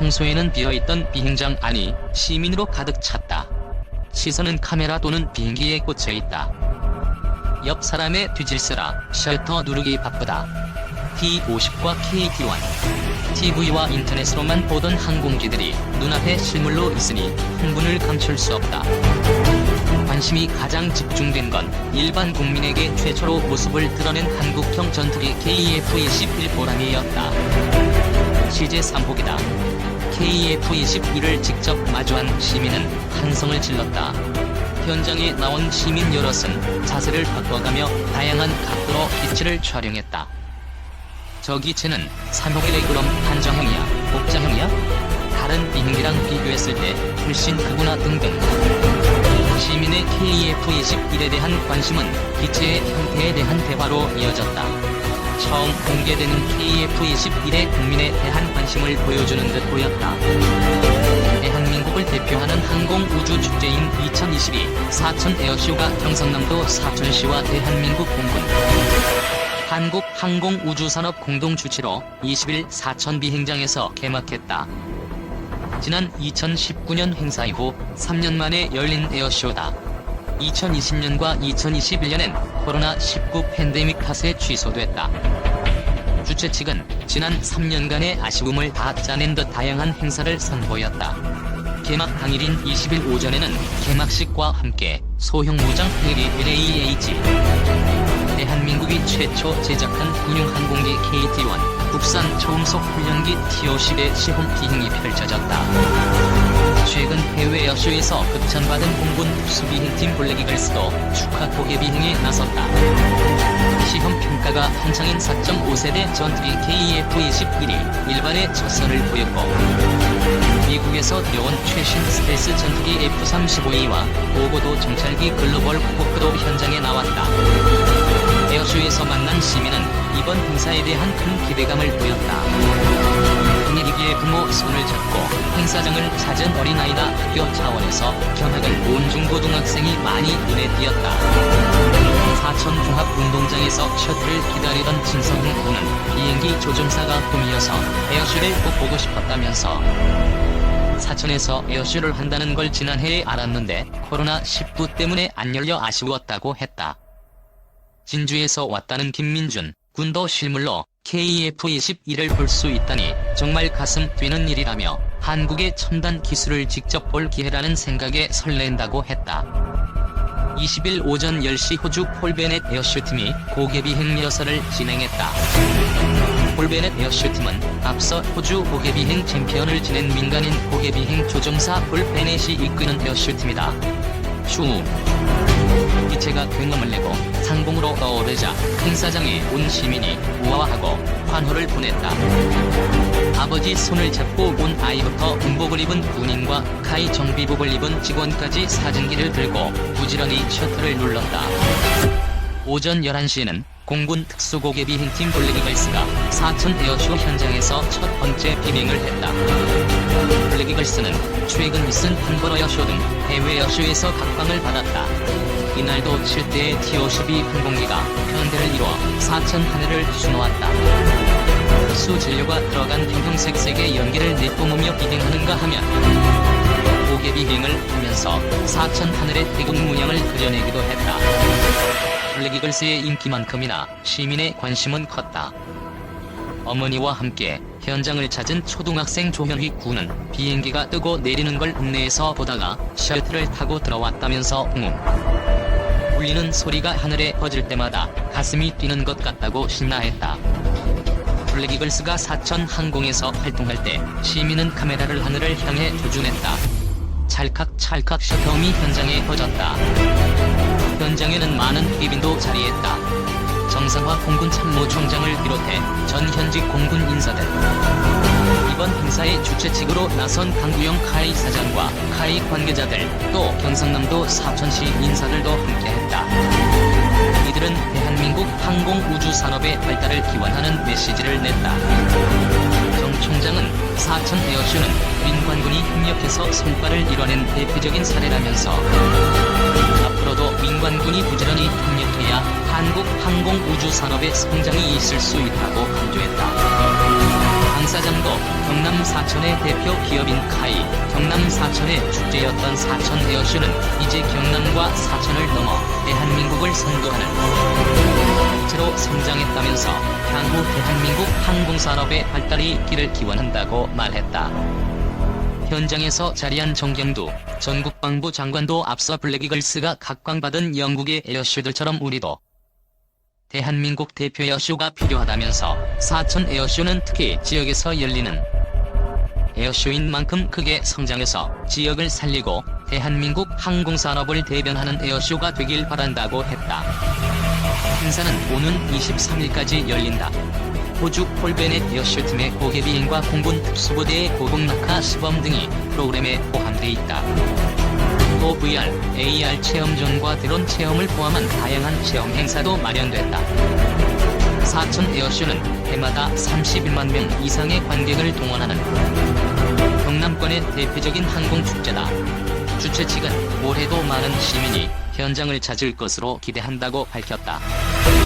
평소에는 비어있던 비행장 안이 시민으로 가득 찼다. 시선은 카메라 또는 비행기에 꽂혀 있다. 옆 사람의 뒤질세라 셔터 누르기 바쁘다. T50과 KT1 TV와 인터넷으로만 보던 항공기들이 눈앞에 실물로 있으니 흥분을 감출 수 없다. 관심이 가장 집중된 건 일반 국민에게 최초로 모습을 드러낸 한국형 전투기 KF-21 보람이었다. 시제 3폭이다. KF-21을 직접 마주한 시민은 한성을 질렀다. 현장에 나온 시민 여럿은 자세를 바꿔가며 다양한 각도로 기체를 촬영했다. 저 기체는 3호기의 그럼 한정형이야, 복자형이야? 다른 비행기랑 비교했을 때 훨씬 크구나 등등. 시민의 KF-21에 대한 관심은 기체의 형태에 대한 대화로 이어졌다. 처음 공개되는 KF-21의 국민에 대한 관심을 보여주는 듯 보였다. 대한민국을 대표하는 항공우주축제인 2022 사천 에어쇼가 경상남도 사천시와 대한민국 공군 한국 항공우주산업 공동주치로 20일 사천 비행장에서 개막했다. 지난 2019년 행사 이후 3년 만에 열린 에어쇼다. 2020년과 2021년엔 코로나19 팬데믹 탓에 취소됐다. 주최 측은 지난 3년간의 아쉬움을 다 짜낸 듯 다양한 행사를 선보였다. 개막 당일인 20일 오전에는 개막식과 함께 소형 무장 헬기 LAH 대한민국이 최초 제작한 군용 항공기 KT-1 국산 초음속 훈련기 TO-10의 시험 비행이 펼쳐졌다. 최근 해외 여쇼에서 극찬받은 공군 특수비행팀 블랙이글스도 축하 고개 비행에 나섰다. 시험 평가가 한창인 4.5세대 전투기 KF-21이 일반의 첫 선을 보였고 미국에서 들여온 최신 스텔스 전투기 F-35A와 고고도 정찰기 글로벌 호크도 현장에 나왔다. 에어쇼에서 만난 시민은 이번 행사에 대한 큰 기대감을 보였다. 분위기에 부모 손을 잡고 행사장을 찾은 어린아이나 학교 차원에서 견학을 온 중고등학생이 많이 눈에 띄었다. 사천 종합운동장에서 셔틀을 기다리던 진성훈 군은 비행기 조종사가 꿈이어서 에어쇼를 꼭 보고 싶었다면서 사천에서 에어쇼를 한다는 걸 지난해에 알았는데 코로나19 때문에 안 열려 아쉬웠다고 했다. 진주에서 왔다는 김민준 군도 실물로 KF-21을 볼 수 있다니 정말 가슴 뛰는 일이라며 한국의 첨단 기술을 직접 볼 기회라는 생각에 설렌다고 했다. 20일 오전 10시 호주 폴베넷 에어쇼팀이 고개 비행 리허설을 진행했다. 폴베넷 에어쇼팀은 앞서 호주 고개 비행 챔피언을 지낸 민간인 고개 비행 조종사 폴베넷이 이끄는 에어쇼팀이다. 추후 기체가 굉음을 내고 상공으로 떠오르자 행사장에 온 시민이 우아하고 환호를 보냈다. 아버지 손을 잡고 온 아이부터 군복을 입은 군인과 카이 정비복을 입은 직원까지 사진기를 들고 부지런히 셔터를 눌렀다. 오전 11시에는 공군 특수고개 비행팀 블랙이글스가 사천 에어쇼 현장에서 첫 번째 비행을 했다. 블랙이글스는 최근 있은 한벌 에어쇼 등 해외 에어쇼에서 각광을 받았다. 이날도 7대의 T-52 항공기가 편대를 이루어 사천 하늘을 수놓았다. 수 진료가 들어간 형형색 색의 연기를 내뿜으며 비행하는가 하면 고개 비행을 하면서 사천 하늘의 태국 문양을 그려내기도 했다. 블랙이글스의 인기만큼이나 시민의 관심은 컸다. 어머니와 함께 현장을 찾은 초등학생 조현휘 군은 비행기가 뜨고 내리는 걸 읍내에서 보다가 셔틀을 타고 들어왔다면서 웅. 울리는 소리가 하늘에 퍼질 때마다 가슴이 뛰는 것 같다고 신나했다. 블랙이글스가 사천 항공에서 활동할 때 시민은 카메라를 하늘을 향해 조준했다. 찰칵찰칵 셔터음이 현장에 퍼졌다. 현장에는 많은 귀빈도 자리했다. 정상화 공군 참모총장을 비롯해 전 현직 공군 인사들. 이번 행사의 주최 측으로 나선 강구영 카이 사장과 카이 관계자들 또 경상남도 사천시 인사들도 함께했다. 이들은 대한민국 항공우주 산업의 발달을 기원하는 메시지를 냈다. 정 총장은 사천 에어쇼는 민관군이 협력해서 성과를 이뤄낸 대표적인 사례라면서 민관군이 부지런히 협력해야 한국 항공우주 산업의 성장이 있을 수 있다고 강조했다. 행사장도 경남 사천의 대표 기업인 카이, 경남 사천의 축제였던 사천 에어쇼는 이제 경남과 사천을 넘어 대한민국을 선도하는 채로 성장했다면서 향후 대한민국 항공산업의 발달이 있기를 기원한다고 말했다. 현장에서 자리한 정경두 전국방부 장관도 앞서 블랙이글스가 각광받은 영국의 에어쇼들처럼 우리도 대한민국 대표 에어쇼가 필요하다면서 사천 에어쇼는 특히 지역에서 열리는 에어쇼인 만큼 크게 성장해서 지역을 살리고 대한민국 항공산업을 대변하는 에어쇼가 되길 바란다고 했다. 행사는 오는 23일까지 열린다. 호주 폴베넷 에어쇼 팀의 고개 비행과 공군 특수부대의 고공 낙하 시범 등이 프로그램에 포함돼 있다. 또 VR, AR 체험존과 드론 체험을 포함한 다양한 체험 행사도 마련됐다. 사천 에어쇼는 해마다 31만 명 이상의 관객을 동원하는 경남권의 대표적인 항공축제다. 주최 측은 올해도 많은 시민이 현장을 찾을 것으로 기대한다고 밝혔다.